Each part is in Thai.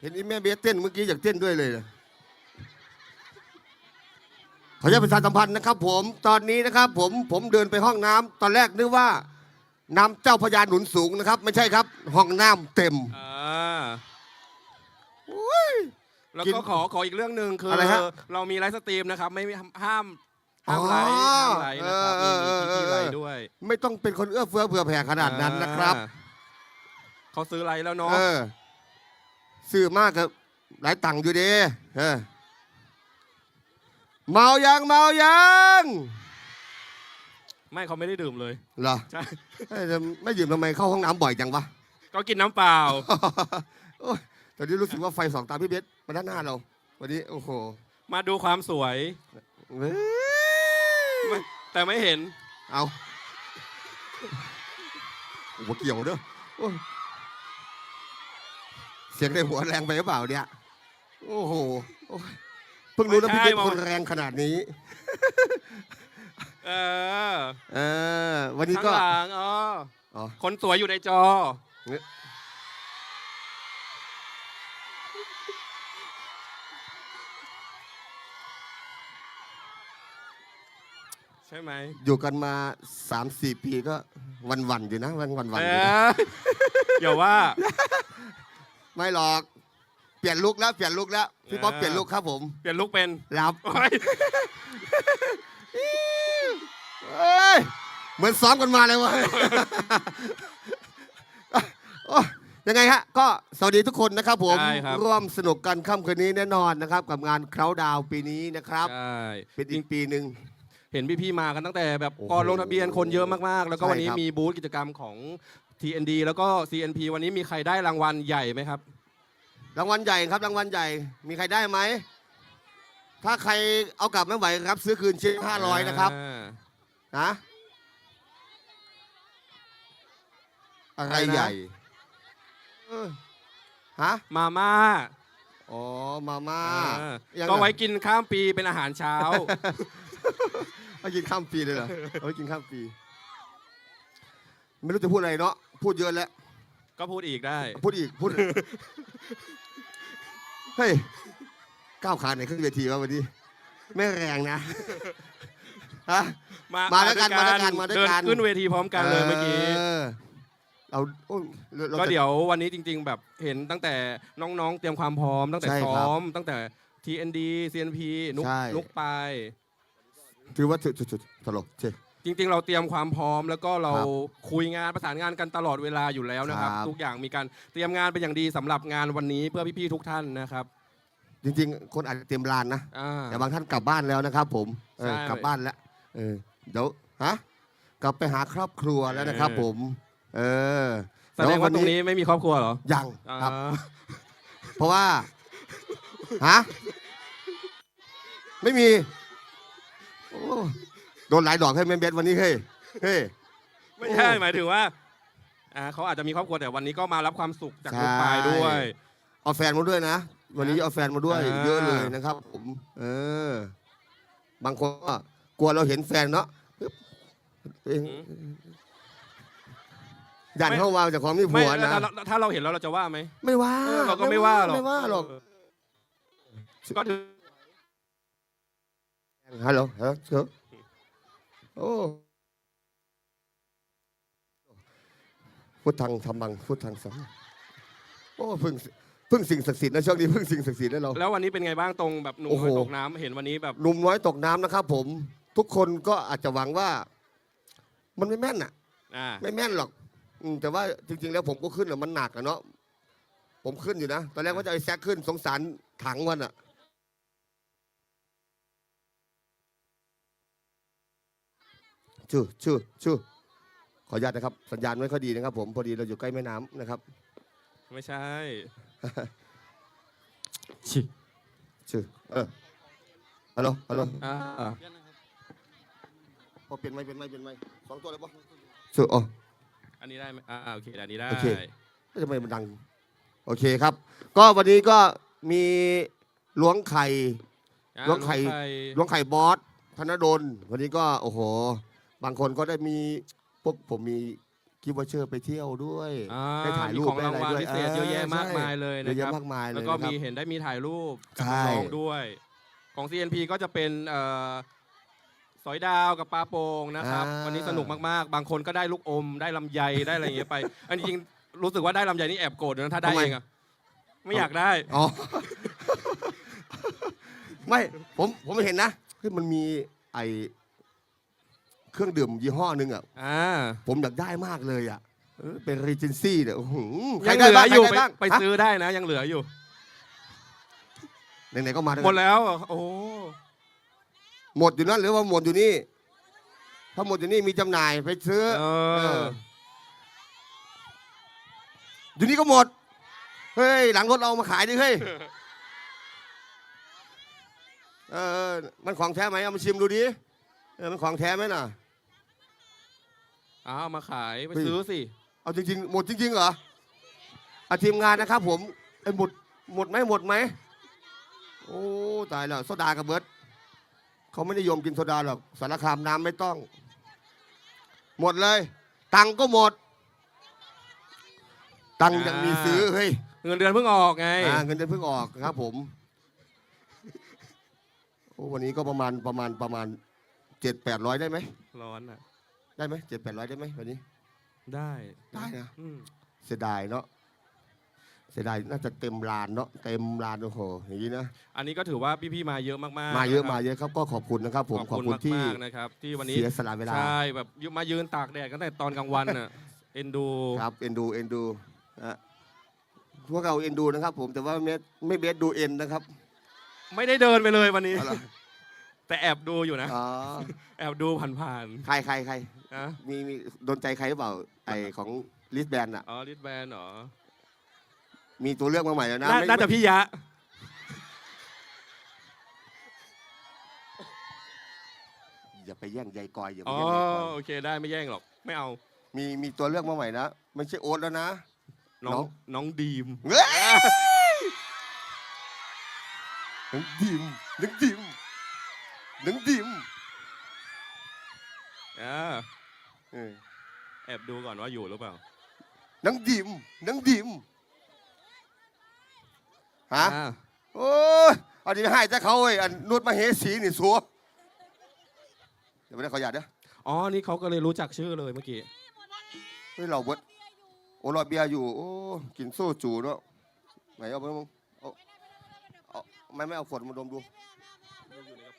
เห็นอีแม่เบสเต้นเมื่อกี้อยากเต้นด้วยเลยนะขออนุญาตประชาสัมพันธ์นะครับ ผมตอนนี้นะครับ ผมผมเดินไปห้องน้ำตอนแรกนึกว่า น้ำเจ้าพระยาหนุนสูงนะครับ ไม่ใช่ครับ ห้องน้ำเต็มอ่าอุ้ยแล้วกินก็ขอขออีกเรื่องหนึ่งคืออะไรฮะเรามีไลฟ์สตรีมนะครับ ไม่ห้ามห้ามห้ามไลฟ์อ๋อห้ามไลฟ์นะครับเอมีอมีเออที่เออไลฟ์ด้วย ไม่ต้องเป็นคนเอื้อเฟื้อเผื่อแผ่ขนาดนั้นนะครับอ่าเขาซื้อไลฟ์แล้วเนาะเออ ซื้อมากกับหลายตังค์อยู่เดีเออเมายังเมายังไม่เขาไม่ได้ดื่มเลยเหรอใช่เอ้ยแต่ไม่ยืมทำไมเข้าห้องน้ำบ่อยจังวะก็กินน้ำเปล่า โอ้ยตอนนี้รู้สึกว่าไฟสองตาพี่เบสมาด้านหน้าเรา วันนี้โอ้โหมาดูความสวยเว้ยไม่แต่ไม่เห็น เอาโอ้โหเกี่ยวเด้อโอ้ยเสียงในหัวแรงไปหรือเปล่าเนี่ย โอ้โหโอ้ยเพิ่งรู้นะไม่พี่ใช่เบสมองคนแรงขนาดนี้ เออเออ วันนี้ข้างก็หลังอ๋ออ๋อคนสวยอยู่ในจอ ใช่ไหมอยู่กันมาสามสี่ปีก็วันวันๆอยู่นะ วันวันวันเออยู่นะออย่าว่า ไม่หรอก เปลี่ยนลุกแล้วเปลี่ยนลุกแล้ว พี่ป๊อปเออเปลี่ยนลุกครับผมเปลี่ยนลุกเป็นรับโอ๊ยเอ้ยเหมือนซ้อมกันมาเลยวะ โอ้ยังไงฮะ ก็สวัสดีทุกคนนะครับผม ใช่ครับ ร่วมสนุกกันค่ำคืนนี้แน่นอนนะครับ กับงานเคราดาวปีนี้นะครับ ใช่เป็นอีกปีหนึ่ง เห็นพี่ๆมากันตั้งแต่แบบโอ้โหก่อนลงทะเบียนคนเยอะมากๆ แล้วก็ใช่วันนี้ครับมีบูธกิจกรรมของ TND แล้วก็ CNP วันนี้มีใครได้รางวัลใหญ่ไหมครับ รางวัลใหญ่ครับรางวัลใหญ่ มีใครได้ไหม ถ้าใครเอากลับไม่ไหวครับ ซื้อคืนชิ้นห้าร้อยนะครับอ่า นะอะไรอะไรนะ ใหญ่เออฮะมาม่าอ๋อมาม่าอ่ายังก็ไงไว้กินข้ามปีเป็นอาหารเช้าไว้กินข้ามปีเลยเหรอเอาไว้กินข้ามปี ไม่รู้จะพูดอะไรเนาะ พูดเยอะแล้ว ก็พูดอีกได้ พูดอีกพูด เฮ้ยก้าวขาไหนขึ้นเวทีวะวันนี้ ไม่แรงนะฮะ มามาด้วยกันมามาด้วยกันมาด้วยกัน เดินขึ้นเวทีพร้อมกันเลยเมื่อกี้เอาโอ้ยราก็จะ เดี๋ยววันนี้จริง ๆ แบบเห็นตั้งแต่น้องๆ เตรียมความพร้อม ตั้งแต่ใช่ซ้ครับอม ตั้งแต่ TND CNP นุกใช่ นุกไปาย ถือว่าจุดจุดๆๆตลกเช่ จริงๆ เราเตรียมความพร้อม แล้วก็เราครับคุยงานประสานงานกันตลอดเวลาอยู่แล้วนะครับ ครับ ทุกอย่างมีการเตรียมงานเป็นอย่างดีสำหรับงานวันนี้เพื่อพี่ๆทุกท่านนะครับจริง ๆ คนอาจจะเตรียมลานนะ อ่า แต่บางท่านกลับบ้านแล้วนะครับ ผมเออใช่ กลับบ้านแล้วเออเดี๋ยวฮะกลับไปหาครอบครัวแล้วนะครับเออผม เออแสดงว่าตรงนี้ไม่มีครอบครัวเหรอยังอ่าครับเพราะว่าฮะไม่มีโอ้ โดนหลายดอกให้แม่เบสวันนี้เฮ้ยเฮ้ย ไม่ใช่โอ้หมายถึงว่าอ่าเขาอาจจะมีครอบครัวแต่วันนี้ก็มารับความสุขจากใช่ลูกปลายด้วย เอาแฟนมาด้วยนะ วันนี้เอาแฟนมาด้วย อ่า เยอะเลยนะครับ ผม เออ บางคนก็กลัวเราเห็นแฟนเนาะปึ๊บเองยันเข้ามาจากความมีไม่ผัวแล้วนะถ้าถ้าเราเห็นแล้วเราจะว่าไหม ไม่ว่าเออเราก็ไม่ว่าหรอกไม่ว่าหรอกเก็ถือฮัลโหลฮัลโหลเชิญ โอ้พุทธังธรรมังพุทธังสังฆังโอ้พึ่งพึ่งสิ่งศักดิ์สิทธิ์นะช่วงนี้พึ่งสิ่งศักดิ์สิทธิ์นะเรา แล้ววันนี้เป็นไงบ้างตรงแบบหนุ่มโอ้โห น้อยตกน้ำเห็นวันนี้แบบ หนุ่มน้อยตกน้ำนะครับผม ทุกคนก็อาจจะหวังว่า มันไม่แม่นอะ อ่า ไม่แม่นหรอกอืมแต่ว่าจริง ๆ แล้วผมก็ขึ้นอะมันหนักอะเนาะผมขึ้นอยู่นะ ตอนแรกว่าจะไอ้แซกขึ้นสงสารถังมันอะ ชื่อชื่อชื่อขออนุญาตนะครับ สัญญาณไม่ค่อยดีนะครับ ผมพอดีเราอยู่ใกล้แม่น้ำนะครับ ไม่ใช่ชื่อเออฮัลโหลฮัลโหลอ่าพอเปลี่ยนไม่เปลี่ยนไม่เปลี่ยนไม่สองตัวเลยปะชื่ออ๋อ อันนี้ได้ไหมอ่าโอเคอันนี้ได้ โอเคทำไมมันดัง โอเคครับ ก็วันนี้ก็มีล้วงไข่อ่าล้วงไข่ไข่ ล้วงไข่บอสธนดลวันนี้ก็โอ้โห บางคนก็ได้มีพวกผมมีกิฟต์วอเชอร์ไปเที่ยวด้วยอ่าได้ถ่ายมีรูปของได้รางอะไรวัลด้วยพิเศษเยอะแยะมากใช่มายเลยเยนะอะคแยะรับมากมายเลยแล้วก็นะครับมีเห็นได้มีถ่ายรูปกับใช่ น้องๆด้วย ของ CNP ก็จะเป็นเอ่อสอยดาวกับปลาโป่งนะครับ อ่า วันนี้สนุกมากๆ บางคนก็ได้ลูกอม ได้ลำไย ได้อะไรอย่างเงี้ยไป อันนี้จริงๆรู้สึกว่าได้ลำไยนี่แอบโกรธนะถ้าได้เองอะไม่อยากได้ อ๋อ ไม่ผมผมเห็นนะเฮ้ยมันมีไอ เครื่องดื่มยี่ห้อหนึ่งอะอ่าผมอยากได้มากเลยอะเออเป็นรีเจนซี่เนี่ยโอ้โหใครยังเหได้ลือบ้างอยู่ใครไปได้บ้างไปฮะซื้อได้นะ ยังเหลืออยู่ ไหนๆก็มาทั้งหมดนั้นแล้วเหรอโอ้ หมดอยู่นั่นหรือว่าหมดอยู่นี่ ถ้าหมดอยู่นี่มีจำหน่ายไปซื้อเอเออออยู่นี่ก็หมด เฮ้ย หลังรถเรามาขายดิเฮ้ย เออ มันของแท้ไหมเอามาชิมดูดิ เออมันของแท้ไหมน่ะเอามาขายไปเฮ้ยซื้อสิ เอาจริงๆ หมดจริงๆเหรออาทีมงานนะครับผมไอ้ยหมดหมดไหมหมดไหมโอ้ตายแล้วโซดากับเบิร์ดเขาไม่นิยมกินโซดาหรอกสารคามน้ำไม่ต้อง หมดเลย ตังค์ก็หมด ตังค์ยังมีซื้อเฮ้ยเงินเดือนเพิ่งออกไง อ่าเงินเดือนเพิ่งออกครับผมโอ้วันนี้ก็ประมาณประมาณประมาณ เจ็ดแปดร้อยได้ไหม ร้อนอะ ได้ไหมเจ็ดแปดร้อยได้ไหมวันนี้ ได้ได้นะ อืมเสียดายเนาะเสียดายน่าจะเต็มลานเนาะเต็มลานโอ้โหอย่างนี้นะอันนี้ก็ถือว่าพี่ๆมาเยอะมากๆมาเยอะนครับมาเยอะครับก็ขอบคุณนะครับ ผมขขออบบคุคุณณที่ มากๆนะครับ ที่วันนี้เสียสละเวลา ใช่แบบมายืนตากแดดกันตั้งแต่ตอนกลางวันน่ะ เอ็นดูครับเอ็นดูเอ็นดูอะพวกเราเอ็นดูนะครับ ผมแต่ว่าไม่ไม่เบสดูเอ็นนะครับไม่ได้เดินไปเลยวันนี้ เอาล่ะ แต่แอบดูอยู่นะ อ๋อแอบดูผ่านใครใครใครๆนะมีมีโดนใจใครหรือเปล่าไอของลิสแบนอะอ๋อลิทแบนเหรอมีตัวเลือกมาใหม่แล้วนะน่าไม่น่าจะพี่ยะ อย่าไปแย่งใยกอยอย่าไปอ๋อ แย่งใยกอยโอเคได้ไม่แย่งหรอก ไม่เอา มีมีตัวเลือกมาใหม่นะไม่ใช่โอ๊ตแล้วนะ น้องน้องน้องดีม เฮ้ยนังดิมนังดิม นังดิมอ่าเออแอบดูก่อนว่าอยู่หรือเปล่านังดิมนังดิมฮะอ่าโอ้ยเอาดีให้แต่เขาเว้ยอันนวดมาเหสีนี่สัวเดี๋ยวไม่ได้ขอหยาดเด้ออ๋อ นี่เขาก็เลยรู้จักชื่อเลยเมื่อกี้ เฮ้ยเราเบิดโอ้รอเบียร์อยู่โอ้กินโซ่จูเนาะไหนเอาไปมึงเอาเอาไม่ไม่เอาขวดมาดมดู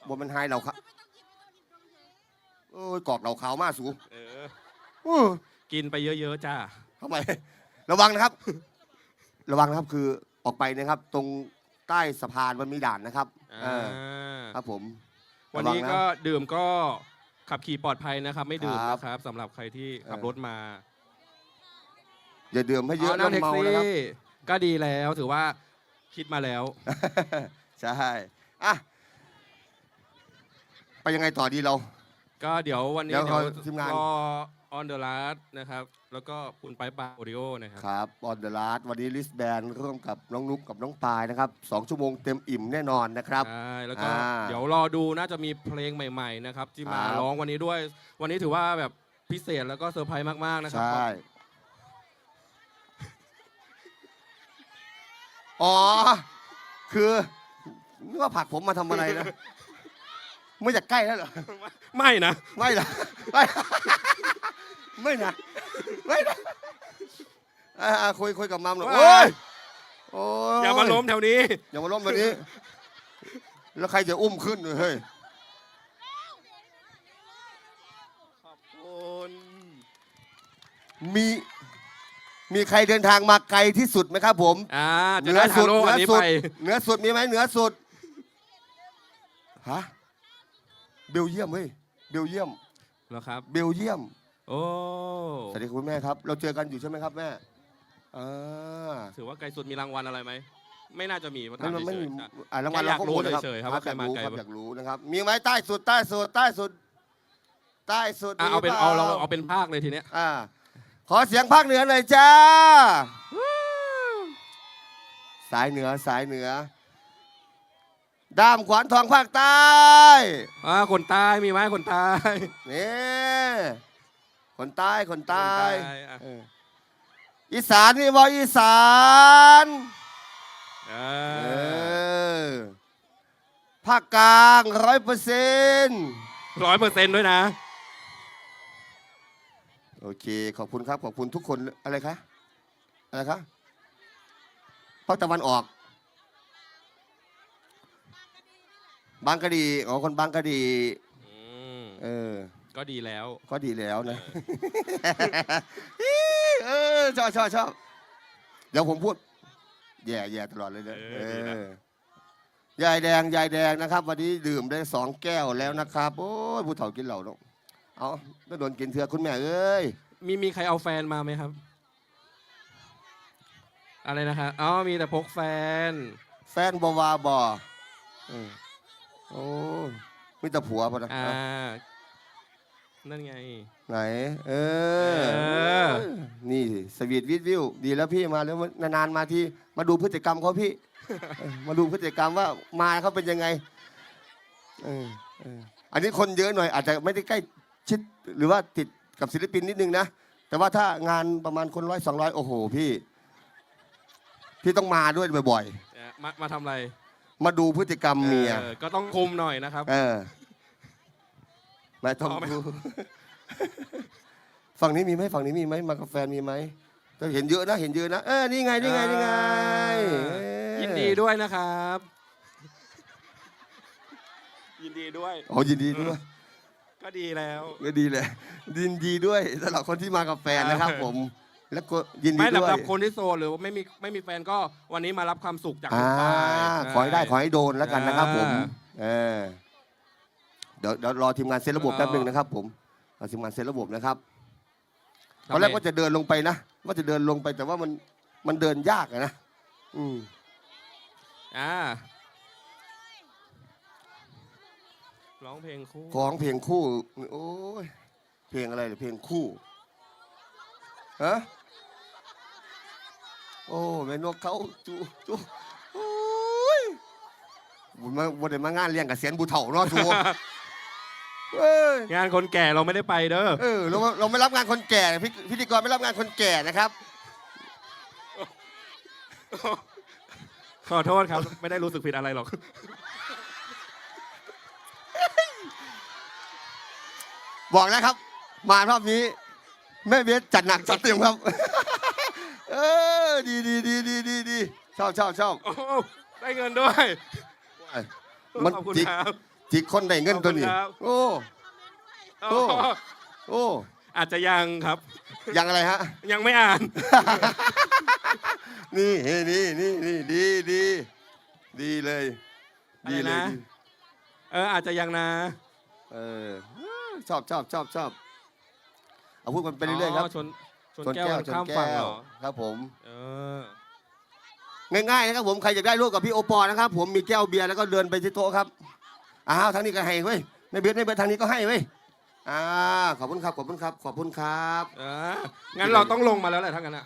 บนมันไฮเราครับโอ้ยกอกเราขาวมากสูเออโอ้กินไปเยอะๆจ้า ทำไม ระวังนะครับ ระวังนะครับคือออกไปนะครับ ตรงใต้สะพานมันมีด่านนะครับเออครับผมวันนี้ระก็งะ ดื่มก็ขับขี่ปลอดภัยนะครับ ไม่ดื่มครับ นะครับสำหรับใครที่ขับเออรถมาอย่าดื่มให้เยอะนั่งแล้วแท็กเมาซี่นะครับ ก็ดีแล้วถือว่าคิดมาแล้ว ใช่ อะ ไปยังไงต่อดีเรา ก็เดี๋ยววันนี้เดี๋ยวเดี๋ยวรอทีมงาน รอ on the last นะครับ แล้วก็คุณไปปาโอริโอนะครับ ครับออนเดอะลาวันนี้ลิสแบนร่วมกับน้องนุ๊กกับน้องปายนะครับสองชั่วโมงเต็มอิ่มแน่นอนนะครับ ใช่ แล้วก็อ่าเดี๋ยวรอดูน่าจะมีเพลงใหม่ๆนะครับที่มาครับ ร้องวันนี้ด้วย วันนี้ถือว่าแบบพิเศษแล้วก็เซอร์ไพรส์มากๆนะครัใช่อ๋อ คือนึกว่าผลักผมมาทำอะไรนะ ไม่อยากใกล้แล้วเหรอ ไม่นะ ไม่นะไม่ไม่นะไม่นะอ่าคุยคุยกับมัมหน่อยว่าโอ้ยโอ้ยอย่ามาล้มแถวนี้ อย่ามาล้มแบบนี้ แล้วใครจะอุ้มขึ้นเฮ้ยขอบคุณมีมีใครเดินทางมาไกลที่สุดไหมครับ ผมอ่าจะเหนืได้อทาสุดโร่เหนืวันอนี้สุไปดเหนือสุดมีไหมเหนือสุดฮะ เบลเยียมเฮ้ยเบลเยียมแล้วครับ เบลเยียมโอ้สวัสดีคุณแม่ครับ เราเจอกันอยู่ใช่ไหมครับแม่อ่าถือว่าไกลสุดมีรางวัลอะไรไหมไม่น่าจะมีเพราะไม่ถามไม่เฉมียๆอะอ่ารางวัลแค่อยากเราก็หมดรู้นะครับเฉยๆครับว่าใครมาไกลอยากรู้ครับบ้างอยากรู้นะครับ มีไหมใต้สุดใต้สุดใต้สุดใต้สุดอะเอาเป็นมีปเอาล่เราเอาเป็นภาคเลยทีเนี้ยอ่าขอเสียงภาคเหนือหน่อยจ้า สายเหนือสายเหนือ ด้ามขวานทองภาคใต้อ่าคนใต้มีไหมคนใต้นี่คคนใต้คนใต้คนใต้อะเอออีสานนี่บอกอีสานเอเอออภาคกลางร้อยเปอร์เซ็นต์ร้อยเปอร์เซ็นต์ด้วยนะ โอเค ขอบคุณครับ ขอบคุณทุกคนอะไรคะอะไรคะภาคตะวันออก บางกะดีอ๋อคนบางกะดี อืมเออ ก็ดีแล้ว ก็ดีแล้วนะ เออชอบชอบชอบเดี๋ยวผมพูด แย่แย่ตลอดเลยนะเออดีนะเออยายแดงยายแดงนะครับ วันนี้ดื่มได้สองแก้วแล้วนะครับ โอ้ยผู้เฒ่ากินเหล้าเนาะเอาต้องโดนกินเถื่อคุณแม่เอ้ยมีมีใครเอาแฟนมาไหมครับ อะไรนะคะอ๋อมีแต่พกแฟน แฟนบวาบอเออ โอ้มีแต่ผัวพอนะอ่านั่นไง ไหน เออ เออ นี่สวีทวิดวิว ดีแล้วพี่มาแล้วนานๆมาที่มาดูพฤติกรรมเขาพี่ เออมาดูพฤติกรรมว่ามาเขาเป็นยังไงเออเอออันนี้คนเยอะหน่อย อาจจะไม่ได้ใกล้ชิดหรือว่าติดกับศิลปินนิดนึงนะ แต่ว่าถ้างานประมาณคนร้อยสองร้อยโอ้โหพี่ พี่ต้องมาด้วยบ่อยเอ่อมามาทำอะไรๆ มาดูพฤติกรรมเมีย ออก็ต้องคุมหน่อยนะครับ เออไม่ต้องเอาไหม ดูฝั่งนี้มีไหมฝั่งนี้มีไหมมากับแฟนมีไหมแต่เห็นเยอะนะ เห็นเยอะนะ เออ นี่ไง นี่ไง นี่ไงเออยินดีด้วยนะครับ ยินดีด้วย อ๋อยินดีด้วย ก็ดีแล้ว ก็ดีเลยยินดีด้วยสำหรับคนที่มากับแฟนนะครับ ผม แล้วก็ยินดีไม่ด้วยสำหรับคนที่โสดหรือว่าไม่มีไม่มีแฟนก็วันนี้มารับความสุขจากอ่าคุณป้ายขอให้ได้ขอให้โดนแล้วกันนะครับ ผมอ่าเออเดี๋ยวเดี๋ยวรอทีมงานเซตระบบอ่าแป๊บหนึ่งนะครับ ผมรอทีมงานเซตระบบนะครับ ตอนแรกว่าจะเดินลงไปนะว่าจะเดินลงไปแต่ว่ามันมันเดินยากอะนะอืมอ่าร้องเพลงคู่ของเพลงคู่ โอ้ยเพลงอะไรเหรอเพลงคู่ฮะ โอ้แม่นกเขาจูจูโอ้ยบุญมาบุญได้มางานเลี้ยงกับเสียนบูเถ่าเนาะจูเอ้ยงานคนแก่เราไม่ได้ไปเด้อเออเราเราไม่รับงานคนแก่พิพิธีกรไม่รับงานคนแก่นะครับ ขอโทษครับ ไม่ได้รู้สึกผิดอะไรหรอก บอกแล้วครับ มารอบนี้แม่เบสจัดหนักจัดเต็มครับ เออ ดีดีดีดีดีดีชอบชอบชอบโอ้ได้เงินด้วย มันขอบคุณจิกครับ จิกคนได้เงินตัวนี้ ขอบคุณครับ โอ้ โอ้ โอ้อาจจะยังครับ ยังอะไรฮะ ยังไม่อ่าน นี่นี่นี่นี่ดีดีดีเลย ดีเลยอะไรนะ ดีเอออาจจะยังนะเออชอบชอบชอบชอบเอาพูดกันไปเรื่อยๆครับชนชนแก้วกันข้ามฝั่งเหรอครับผมเออ ง่ายๆนะครับผมใครอยากได้ร่วมกับพี่โอปอล์นะครับ ผมมีแก้วเบียร์แล้วก็เดินไปที่โต๊ะครับอ้าวทางนี้ก็ให้เว้ยไม่เบียดไม่เบียดทางนี้ก็ให้เว้ยอ่าขอบคุณครับขอบคุณครับขอบคุณครับเอองั้นเราต้องลงมาแล้วแหละทั้างนั้นอะ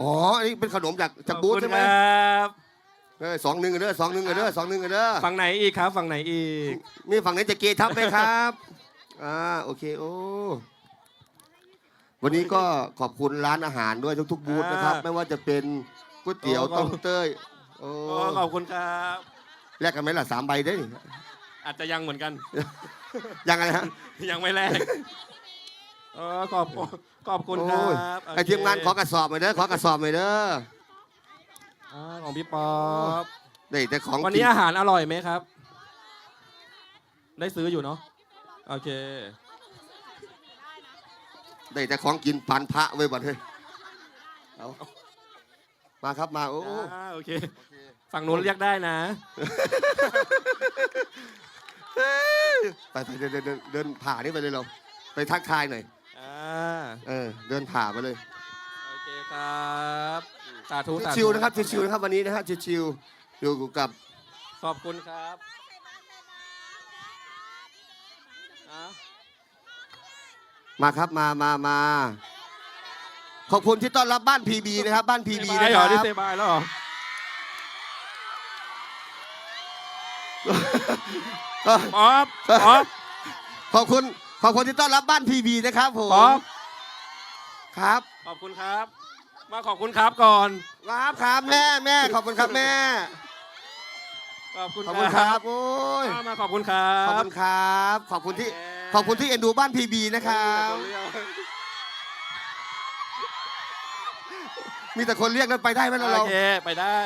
อ๋ออันนี้เป็นขนมจากจากบูธใช่ไหมขอบคุณครับเออสองหนึ่งกันเด้อสองหนึ่งกันเด้อสองหนึ่งกันเด้อฝั่งไหนอีกครับ ฝั่งไหนอีกมีฝั่งไหนจะเกทับไหมครับอ่าโอเคโอ้ วันนี้ก็ขอบคุณร้านอาหารด้วยทุกๆบูธนะครับไม่ว่าจะเป็นก๋วยเตี๋ยวต้มเต้ยโอ้โอ้ขอบคุณครับ แลกกันไหมล่ะสามใบได้นี่อาจจะยังเหมือนกัน ยังไงฮะยังไม่แลกเออขอบขอบคุณครัโอ้ยบไอทีมงานขอกระสอบหน่อยเด้อขอกระสอบหน่อยเด้ออ่าของพี่ป๊อปได้แต่ของวันกินี้อาหารอร่อยไหมครับ ได้ซื้ออยู่เนาะโอเค ได้แต่ของกินปันพระไว้บัดเฮ้ยเอามาครับมาโอ้อ่าโอเค ฝั่งนู้นเรียกได้นะ ไปไปเดินเดินเดินเดินผ่านี่ไปเลยเราไปทักทายหน่อยอ่า เออเดินผ่าไปเลยโอเคครับ สาธุสาธุชิวๆนะครับชิวๆนะครับวันนี้นะฮะชิวๆอยู่กับขอบคุณครับอะ มาครับมามามาขอบคุณที่ต้อนรับบ้านพีบีนะครับ บ้านพีบีเซบานะยคเหรรัอบนี่เซบายแล้วเหรอก็ป๊อปป๊อปขอบคุณขอบคุณที่ต้อนรับบ้านทีวีนะครับผมป๊อปครับขอบคุณครับ มาขอบคุณครับก่อน ครับครับแม่แม่ขอบคุณครับแม่ ขอบคุณขอบคุณครับโอ้ยมามาขอบคุณครัขอบ บคุณครับ ขอบคุณที่ ขอบคุณที่เอ็นดูบ้านพีบีนะครับ มีแต่คนเรียกนั้นไปได้ไหมล่ะโอเราเคไปได้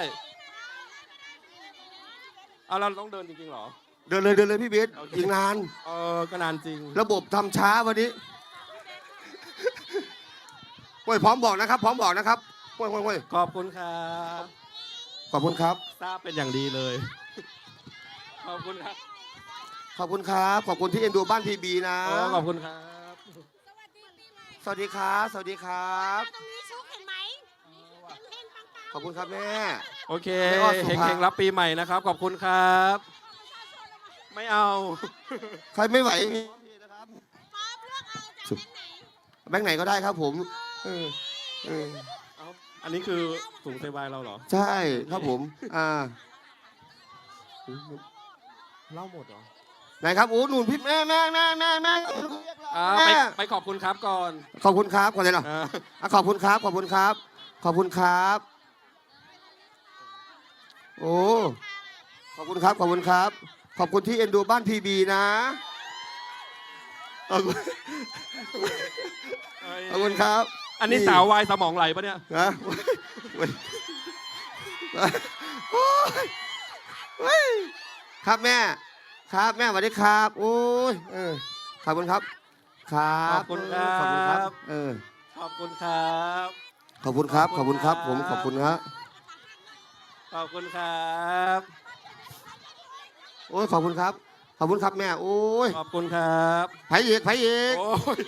เอาเราต้องเดินจริงๆเหรอ เดินเลยเดินเลยพี่เบสโอเค อีกนาน เออก็นานจริง ระบบทำช้าวันนี้โอ้ยพร้อมบอกนะครับ พร้อมบอกนะครับโอ้ยโอ้ยโอ้ยขอบคุณครับขอบคุณครับ ทราบเป็นอย่างดีเลย ขอบคุณครับขอบคุณครับ ขอบคุณที่เอ็นดูบ้านพีบีนะ โอ้ขอบคุณครับ สวัสดีครับ สวัสดีครับ ตรงนี้ชุกเห็นไหมเฮงๆปังขอบคุณครับแม่ โอเคไม่อ้อนสุเฮภาพงๆรับปีใหม่นะครับ ขอบคุณครับ ไม่เอา ใครไม่ไหวมีๆป๊อปเลือกเอาจากแบงค์ไหนแบงค์ไหนก็ได้ครับผมเออเออเอาอันนี้คือถุงเซบายเราเหรอ ใช่ครับผม อ่า เล่าหมดเหรอไหนครับโอ้หนุนพี่แม่แม่แม่แม่แม่อ่าแม่ไปไปขอบคุณครับก่อนขอบคุณครับก่อนเลยเหรออ่าอะขอบคุณครับ ขอบคุณครับ ขอบคุณครับ โอ้ขอบคุณครับ ขอบคุณครับ ขอบคุณที่เอ็นดูบ้านพีบีนะขอบคุณขอบคุณครับ อันนี้สาววายสมองไหลปะเนี่ย นะเว้ยโอ้ยเฮ้ย ครับแม่ ครับแม่สวัสดีครับโอ้ยเออขอบคุณครับ ครับขอบคุณครับ ขอบคุณครับ เออ ขอบคุณครับ ขอบคุณครับ ขอบคุณครับ ผมขอบคุณครับ ขอบคุณครับโอ้ยขอบคุณครับ ขอบคุณครับแม่โอ้ยขอบคุณครับไผอีกไผอีกโอ้ย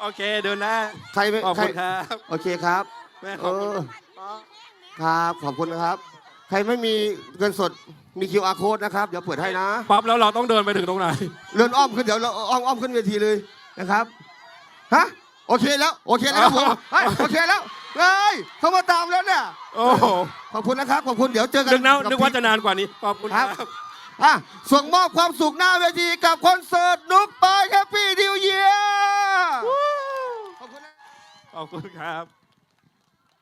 โอเคเดินหน้าใครไม่ขอบใครคุณครับโอเคครับ แม่ขเออบคุณออ๋อครับ ขอบคุณนะครับ ใครไม่มีเงินสด มี QR code นะครับ เดี๋ยวเปิดให้นะ ปั๊บแล้วเราต้องเดินไปถึงตรงไหนเลื่อนอ้อมขึ้นเดี๋ยวเราอ้อมอ้อมขึ้นเวทีเลยนะครับฮะโอเคแล้วโอเคแล้วครับผมเฮ้ยโอเคแล้วเฮ้ยเขามาตามแล้วเนี่ยโอ้โหขอบคุณนะครับขอบคุณเดี๋ยวเจอกันนึกนะบนึกว่าจะนานกว่านี้ขอบคุณครับอะส่งมอบความสุขหน้าเวทีกับคอนเสิร์ตนุ๊กปายแฮปปี้ดิวเยียขอบคุณนะขอบคุณครับ